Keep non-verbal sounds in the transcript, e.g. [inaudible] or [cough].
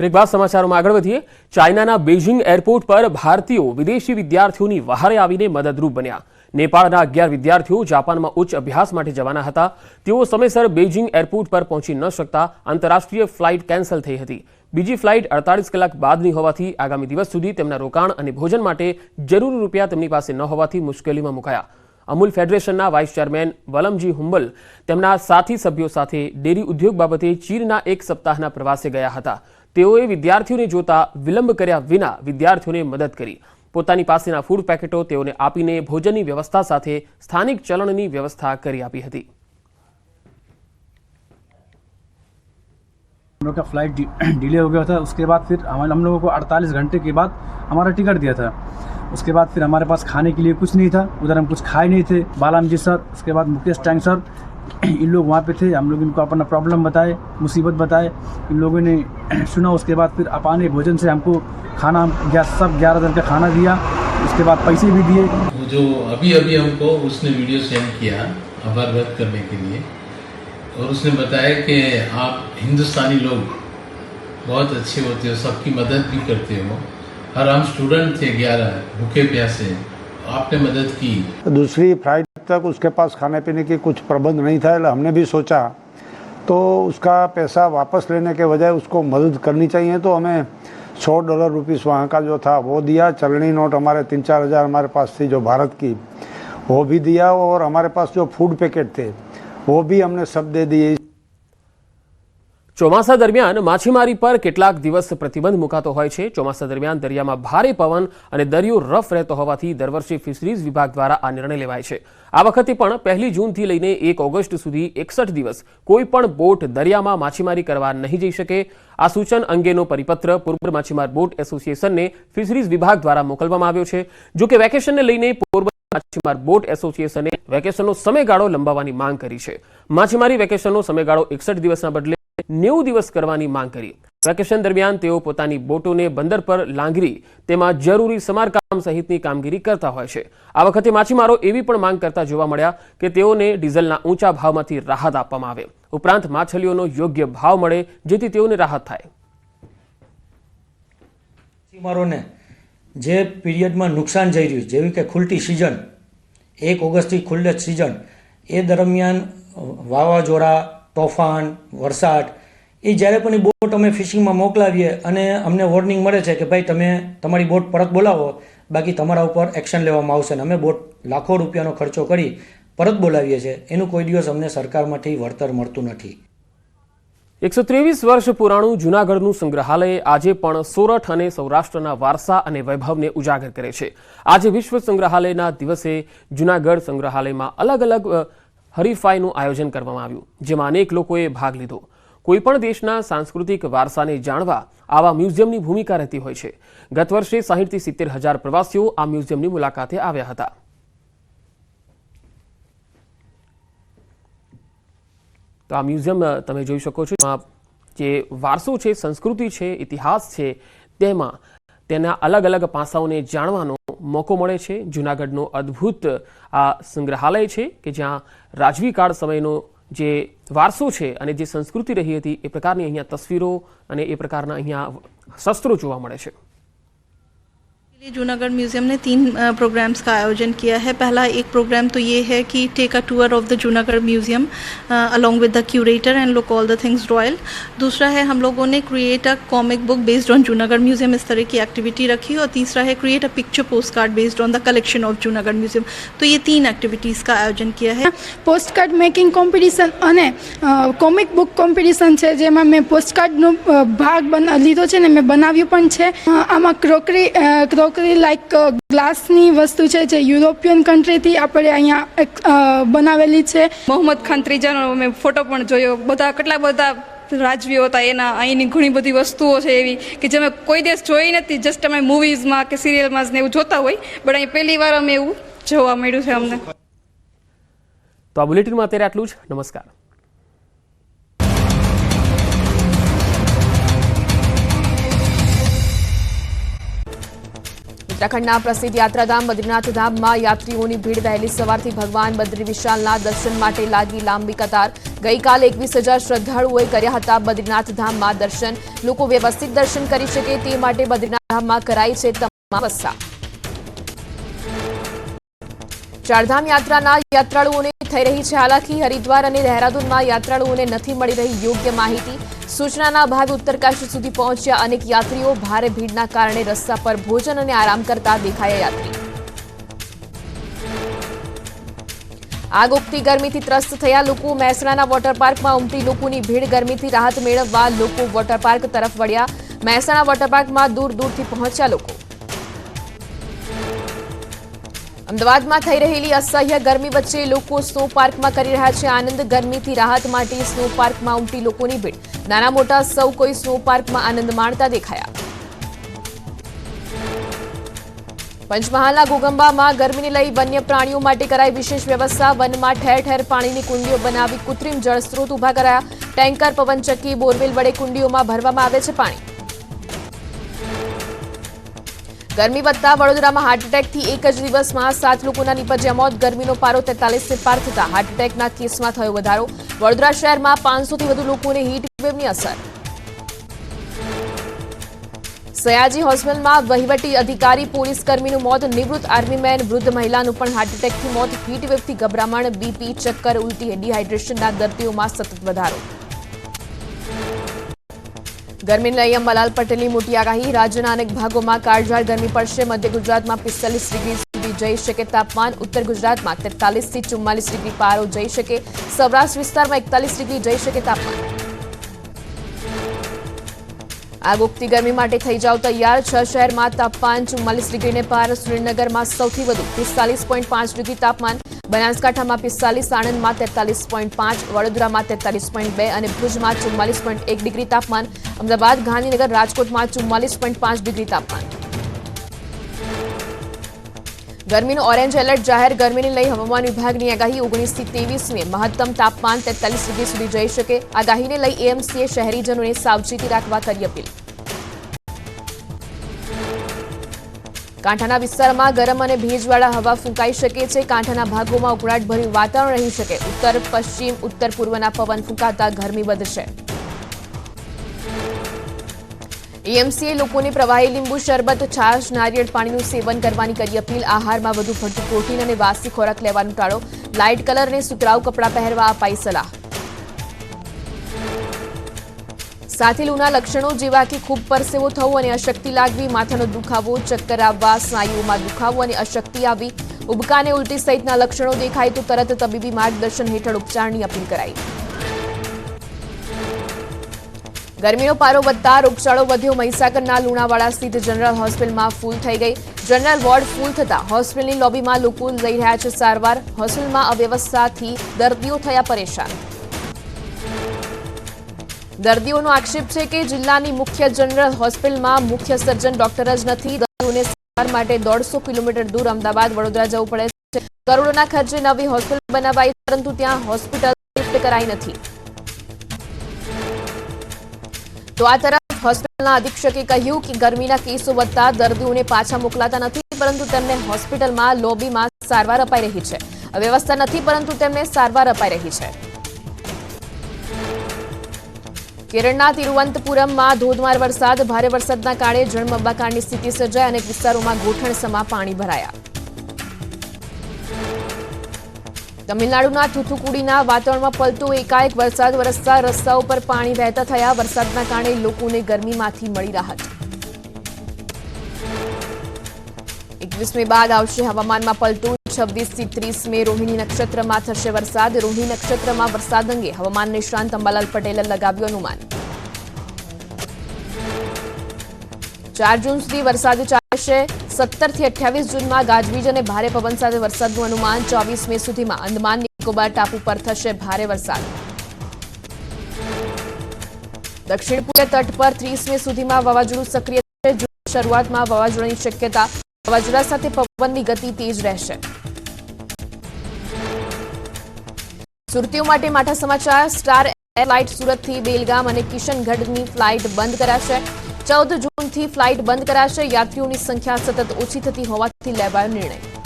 Break સમાચારોમાં આગળ વધીએ. ચાઇનાના બેઇજિંગ એરપોર્ટ પર ભારતીયો વિદેશી વિદ્યાર્થીઓની વહારે આવીને મદદરૂપ બન્યા. નેપાળના અગિયાર વિદ્યાર્થીઓ જાપાનમાં ઉચ્ચ અભ્યાસ માટે જવાના હતા. તેઓ સમયસર બેઇજિંગ એરપોર્ટ પર પહોંચી ન શકતા આંતરરાષ્ટ્રીય ફ્લાઇટ કેન્સલ થઈ હતી. બીજી ફ્લાઇટ અડતાલીસ કલાક બાદની હોવાથી આગામી દિવસ સુધી તેમના રોકાણ અને ભોજન માટે જરૂરી રૂપિયા તેમની પાસે ન હોવાથી મુશ્કેલીમાં મુકાયા. અમૂલ ફેડરેશનના વાઇસ ચેરમેન વલમજી હુંબલ તેમના સાથી સભ્યો સાથે ડેરી ઉદ્યોગ બાબતે ચીનના એક સપ્તાહના પ્રવાસે ગયા હતા. તેઓએ વિદ્યાર્થીઓને જોતા વિલંબ કર્યા વિના વિદ્યાર્થીઓને મદદ કરી પોતાની પાસેના ફૂડ પેકેટો તેઓને આપીને ભોજનની વ્યવસ્થા સાથે સ્થાનિક ચલણની વ્યવસ્થા કરી આપી હતી हम लोग का फ्लाइट डिले हो [clears throat] गया था उसके बाद फिर हम हम लोगों को 48 घंटे के बाद हमारा टिकट दिया था उसके बाद फिर हमारे पास खाने के लिए कुछ नहीं था उधर हम कुछ खाए नहीं थे बालाम जी सर उसके बाद मुकेश टैंग सर इन लोग वहाँ पे थे, हम लोग इनको अपना प्रॉब्लम बताए, मुसीबत बताए। इन लोगों ने [clears throat] सुना, उसके बाद फिर अपाने भोजन से हमको खाना ग्या- सब ग्यारह दिन का खाना दिया, उसके बाद पैसे भी दिए। वो जो अभी अभी हमको उसने वीडियो सेंड किया आभार व्यक्त करने के लिए, और उसने बताया कि आप हिंदुस्तानी लोग बहुत अच्छे होते हो, सबकी मदद भी करते हो। और हम स्टूडेंट थे ग्यारह, भूखे प्यासे। आपने मदद की। दूसरी फ़्लाइट तक उसके पास खाने पीने की कुछ प्रबंध नहीं था हमने भी सोचा तो उसका पैसा वापस लेने के बजाय उसको मदद करनी चाहिए तो हमें सौ डॉलर रुपीस वहाँ का जो था, वो दिया। चलनी नोट हमारे तीन चार हज़ार हमारे पास थी जो भारत की, वो भी दिया और हमारे पास जो फ़ूड पैकेट थे, वो भी हमने सब दे दिए। ચોમાસા દરમિયાન માછીમારી પર કેટલાક દિવસ પ્રતિબંધ મુકાતો હોય છે. ચોમાસા દરમિયાન દરિયામાં ભારે પવન અને દરિયો રફ રહેતો હોવાથી દર વર્ષે ફિશરીઝ વિભાગ દ્વારા આ નિર્ણય લેવાય છે. આ વખતે પણ પહેલી જૂનથી લઈને એક ઓગસ્ટ સુધી એકસઠ દિવસ કોઈ પણ બોટ દરિયામાં માછીમારી કરવા નહીં જઈ શકે. આ સૂચન અંગેનો પરિપત્ર પૂર્વ માછીમાર બોટ એસોસિએશનને ફિશરીઝ વિભાગ દ્વારા મોકલવામાં આવ્યો છે. જો કે વેકેશનને લઈને પોરબંદર માછીમાર બોટ એસોસિએશને વેકેશનનો સમયગાળો લંબાવવાની માંગ કરી છે. માછીમારી વેકેશનનો સમયગાળો એકસઠ દિવસના બદલે નેવું દિવસ કરવાની માંગ કરી. વેકેશન દરમિયાન તેઓ પોતાની બોટોને બંદર પર લાંગરી, તેમાં જરૂરી સમારકામ સહિતની કામગીરી કરતા હોય છે. આ વખતે માછીમારો એવી પણ માંગ કરતા જોવા મળ્યા કે તેઓને ડીઝલના ઊંચા ભાવમાંથી રાહત આપવામાં આવે. ઉપરાંત માછલીઓનો યોગ્ય ભાવ મળે, જેથી તેઓને રાહત થાય. માછીમારોને જે પીરિયડમાં નુકસાન જઈ રહ્યું જેવી કે ખુલતી સિઝન, એક ઓગસ્ટથી ખુલ્લે સિઝન, એ દરમિયાન વાવાઝોડા તોફાન, વરસાદ એ જ્યારે પણ એ બોટ અમે ફિશિંગમાં મોકલાવીએ અને અમને વોર્નિંગ મળે છે કે ભાઈ તમે તમારી બોટ પરત બોલાવો, બાકી તમારા ઉપર એક્શન લેવામાં આવશે અને અમે બોટ લાખો રૂપિયાનો ખર્ચો કરી પરત બોલાવીએ છીએ. એનું કોઈ દિવસ અમને સરકારમાંથી વળતર મળતું નથી. એકસો ત્રેવીસ વર્ષ પુરાણું જૂનાગઢનું સંગ્રહાલય આજે પણ સોરઠ અને સૌરાષ્ટ્રના વારસા અને વૈભવને ઉજાગર કરે છે. આજે વિશ્વ સંગ્રહાલયના દિવસે જૂનાગઢ સંગ્રહાલયમાં અલગ અલગ હરીફાઈનું આયોજન કરવામાં આવ્યું, જેમાં અનેક લોકોએ ભાગ લીધો. કોઈપણ દેશના સાંસ્કૃતિક વારસાને જાણવા આવા મ્યુઝિયમની ભૂમિકા રહેતી હોય છે. ગત વર્ષે સાહીઠથી સિત્તેર હજાર પ્રવાસીઓ આ મ્યુઝિયમની મુલાકાતે આવ્યા હતા. તો આ મ્યુઝિયમ તમે જોઈ શકો છો જે વારસો છે, સંસ્કૃતિ છે, ઇતિહાસ છે, તેમાં તેના અલગ અલગ પાસાઓને જાણવાનો મોકો મળે છે. જૂનાગઢનો અદ્ભુત આ સંગ્રહાલય છે કે જ્યાં રાજવી કાળ સમયનો જે વારસો છે અને જે સંસ્કૃતિ રહી હતી એ પ્રકારની અહીંયા તસવીરો અને એ પ્રકારના અહીંયા શસ્ત્રો જોવા મળે છે. लिए जूनागढ़ म्यूज़ियम ने तीन प्रोग्राम्स का आयोजन किया है पहला एक प्रोग्राम तो ये है कि take a tour of the Junagadh museum along with the curator and look all the things royal दूसरा है हम लोगों ने create a comic book based on Junagadh museum इस तरह की एक्टिविटी रखी और तीसरा है create a picture postcard based on the collection of Junagadh museum तो ये तीन एक्टिविटीज़ का आयोजन किया है પોસ્ટકાર્ડ મેકિંગ કોમ્પિટિશન અને કોમિક બુક કોમ્પિટિશન છે જેમાં મેં પોસ્ટકાર્ડનો અ, ભાગ બના લીધો છે ને મેં બનાવ્યું પણ છે અ, આમાં ક્રોકરી ક્રોકરી લાઈક ગ્લાસની વસ્તુ છે જે યુરોપિયન કન્ટ્રીથી આપણે અહીંયા એક, બનાવેલી છે. મોહમ્મદ ખાન ત્રીજાનો મેં ફોટો પણ જોયો. બધા કેટલા બધા રાજવીઓ હતા એના અહીંની ઘણી બધી વસ્તુઓ છે એવી કે જે અમે કોઈ દેશ જોઈ નથી. જસ્ટ અમે મૂવીઝમાં કે સિરિયલમાં જ ને એવું જોતા હોય. બટ અહીં પહેલી વાર અમે એવું જોવા મળ્યું છે અમને. તો આ બુલેટિનમાં અત્યારે આટલું જ. નમસ્કાર. ઉત્તરાખંડના પ્રસિદ્ધ યાત્રાધામ બદ્રીનાથ ધામમાં યાત્રીઓની ભીડ વહેલી સવારથી ભગવાન બદ્રી વિશાલના દર્શન માટે લાગી લાંબી કતાર. ગઈકાલે એકવીસ હજાર શ્રદ્ધાળુઓએ કર્યા હતા બદ્રીનાથ ધામમાં દર્શન. લોકો વ્યવસ્થિત દર્શન કરી શકે તે માટે બદ્રીનાથ ધામમાં કરાઈ છે તમામ વ્યવસ્થા. ચારધામ યાત્રાના યાત્રાળુઓને થઈ રહી છે હાલાકી. હરિદ્વાર અને દહેરાદૂનમાં યાત્રાળુઓને નથી મળી રહી યોગ્ય માહિતી. સૂચનાના અભાવે ઉત્તરકાશી સુધી પહોંચ્યા અનેક યાત્રીઓ ભારે ભીડના કારણે રસ્તા પર ભોજન અને આરામ કરતા દેખાયા યાત્રી. આગ ઉગતી ગરમીથી ત્રસ્ત થયા લોકો. મહેસાણાના વોટર પાર્કમાં ઉમટી લોકોની ભીડ. ગરમીથી રાહત મેળવવા લોકો વોટર પાર્ક તરફ વળ્યા. મહેસાણા વોટર પાર્કમાં દૂર દૂરથી પહોંચ્યા લોકો. અમદાવાદમાં થઈ રહેલી અસહ્ય ગરમી વચ્ચે લોકો સ્નો પાર્કમાં કરી રહ્યા છે આનંદ. ગરમીથી રાહત માટે સ્નો પાર્કમાં ઉમટી લોકોની ભીડ. નાના મોટા સૌ કોઈ સ્નો પાર્કમાં આનંદ માણતા દેખાયા. પંચમહાલના ગોગંબામાં ગરમીને લઈ વન્ય પ્રાણીઓ માટે કરાઈ વિશેષ વ્યવસ્થા. વનમાં ઠેર ઠેર પાણીની કુંડીઓ બનાવી કૃત્રિમ જળસ્ત્રોત ઊભા કરાયા. ટેન્કર, પવનચક્કી, બોરવેલ વડે કુંડીઓમાં ભરવામાં આવે છે પાણી. ગરમી વધતા વડોદરામાં હાર્ટ એટેકથી એક જ દિવસમાં સાત લોકોના નીપજ્યા મોત. ગરમીનો પારો તેતાલીસથી પાર થતા હાર્ટ કેસમાં થયો વધારો. વડોદરા શહેરમાં પાંચસોથી વધુ લોકોને વેવની અસર. સયાજી હોસ્પિટલમાં વહીવટી અધિકારી પોલીસ કર્મીનું મોત. નિવૃત્ત આર્મીમેન વૃદ્ધ મહિલાનું પણ હાર્ટ એટેકથી મોત. વેવથી ગભરામણ. બીપી ચક્કર ઉલટી. ડિહાઇડ્રેશનના દર્દીઓમાં સતત વધારો. ગરમીને લઈ અંબાલાલ પટેલની મોટી આગાહી. રાજ્યના અનેક ભાગોમાં કાળઝાળ ગરમી પડશે. મધ્ય ગુજરાતમાં પિસ્તાલીસ ડિગ્રી સુધી જઈ શકે તાપમાન. ઉત્તર ગુજરાતમાં તેતાલીસથી ચુમ્માલીસ ડિગ્રી પારો જઈ શકે. સૌરાષ્ટ્ર વિસ્તારમાં એકતાલીસ ડિગ્રી જઈ શકે તાપમાન. આગ ઉગતી ગરમી માટે થઈ જાવ તૈયાર. છ શહેરમાં તાપમાન ચુમ્માલીસ ડિગ્રીને પાર. સુરેન્દ્રનગરમાં સૌથી વધુ પિસ્તાલીસ પોઈન્ટ પાંચ ડિગ્રી તાપમાન. બનાસકાંઠામાં પિસ્તાલીસ, આણંદમાં તેતાલીસ પોઈન્ટ પાંચ, વડોદરામાં તેતાલીસ પોઈન્ટ બે અને ભુજમાં ચુમ્માલીસ પોઈન્ટ એક ડિગ્રી તાપમાન. અમદાવાદ, ગાંધીનગર, રાજકોટમાં ચુમ્માલીસ પોઈન્ટ પાંચ ડિગ્રી તાપમાન. ગરમીનું ઓરેન્જ એલર્ટ જાહેર ગરમીને લઈ હવામાન વિભાગની આગાહી ઓગણીસથી ત્રેવીસને મહત્તમ તાપમાન તેતાલીસ ડિગ્રી સુધી જઈ શકે. આગાહીને લઈ એએમસીએ શહેરીજનોને સાવચેતી રાખવા કરી અપીલ. કાંઠાના વિસ્તારમાં ગરમ અને ભેજવાળા હવા ફૂંકાઈ શકે છે. કાંઠાના ભાગોમાં ઉકળાટભર્યું વાતાવરણ રહી શકે. ઉત્તર, પશ્ચિમ, ઉત્તર પૂર્વના પવન ફૂંકાતા ગરમી વધશે. એએમસીએ લોકોને પ્રવાહી લીંબુ, શરબત, છાશ, નારિયેળ પાણીનું સેવન કરવાની કરી અપીલ. આહારમાં વધુ પડતું પ્રોટીન અને વાસી ખોરાક લેવાનું ટાળો. લાઇટ કલર અને સુતરાઉ કપડાં પહેરવા અપાઈ સલાહ. સાથે લૂના લક્ષણો જેવા કે ખૂબ પરસેવો થવો અને અશક્તિ લાગવી, માથાનો દુખાવો, ચક્કર આવવા, સ્નાયુઓમાં દુખાવો અને અશક્તિ આવી, ઉબકાને ઉલટી સહિતના લક્ષણો દેખાય તો તરત તબીબી માર્ગદર્શન હેઠળ ઉપચારની અપીલ કરાઈ. ગરમીનો પારો વધતા રોગચાળો વધ્યો. મહીસાગરના લુણાવાડા સ્થિત જનરલ હોસ્પિટલમાં ફૂલ થઈ ગઈ. જનરલ વોર્ડ ફૂલ થતા હોસ્પિટલની લોબીમાં લોકો લઈ રહ્યા છે સારવાર. હોસ્પિટલમાં અવ્યવસ્થાથી દર્દીઓ થયા પરેશાન. દર્દીઓનો આક્ષેપ છે કે જિલ્લાની મુખ્ય જનરલ હોસ્પિટલમાં મુખ્ય સર્જન ડોક્ટર જ નથી. દર્દીઓને સારવાર માટે દોઢસો કિલોમીટર દૂર અમદાવાદ, વડોદરા જવું પડે છે. કરોડોના ખર્ચે નવી હોસ્પિટલ બનાવાઈ, પરંતુ ત્યાં હોસ્પિટલ શિફ્ટ કરાઈ નથી. તો આ તરફ હોસ્પિટલના અધિક્ષકે કહ્યું કે ગરમીના કેસો વધતા દર્દીઓને પાછા મોકલાતા નથી, પરંતુ તેમને હોસ્પિટલમાં લોબીમાં સારવાર અપાઈ રહી છે. વ્યવસ્થા નથી, પરંતુ તેમને સારવાર અપાઈ રહી છે. કેરળના તિરુવનંતપુરમમાં ધોધમાર વરસાદ, ભારે વરસાદના કારણે જળમબાકારની સ્થિતિ સર્જાઈ અનેક વિસ્તારોમાં ગોઠણસમા પાણી ભરાયા. તમિલનાડુના થુથુકુડીના વાતાવરણમાં પલટો એકાએક વરસાદ. વરસતા રસ્તાઓ પર પાણી વહેતા થયા. વરસાદના કારણે લોકોને ગરમીમાંથી મળી રાહત. એકવીસમી બાદ આવશે હવામાનમાં પલટો છવ્વીસથી ત્રીસ મે રોહિણી નક્ષત્રમાં થશે વરસાદ. રોહિણી નક્ષત્રમાં વરસાદ અંગે હવામાન નિષ્ણાંત અંબાલાલ પટેલે લગાવ્યું અનુમાન. ચાર જૂન સુધી વરસાદ ચાલશે. સત્તરથી અઠ્યાવીસ જૂનમાં ગાજવીજ અને ભારે પવન સાથે વરસાદનું અનુમાન ચોવીસ મે સુધીમાં અંદમાન નિકોબાર ટાપુ પર થશે ભારે વરસાદ. દક્ષિણ પૂર્વ તટ પર ત્રીસ મે સુધીમાં વાવાઝોડું સક્રિય થશે. શરૂઆતમાં વાવાઝોડાની શક્યતા વાવાઝોડા સાથે પવનની ગતિ તેજ રહેશે. સુરતીઓ માટે માઠા સમાચાર, સ્ટાર એરલાઇટ સુરતથી બેલગામ અને કિશનગઢની ફ્લાઇટ બંધ કરાશે. ચૌદ જૂનથી ફ્લાઇટ બંધ કરાશે. યાત્રીઓની સંખ્યા સતત ઓછી થતી હોવાથી લેવાયો નિર્ણય.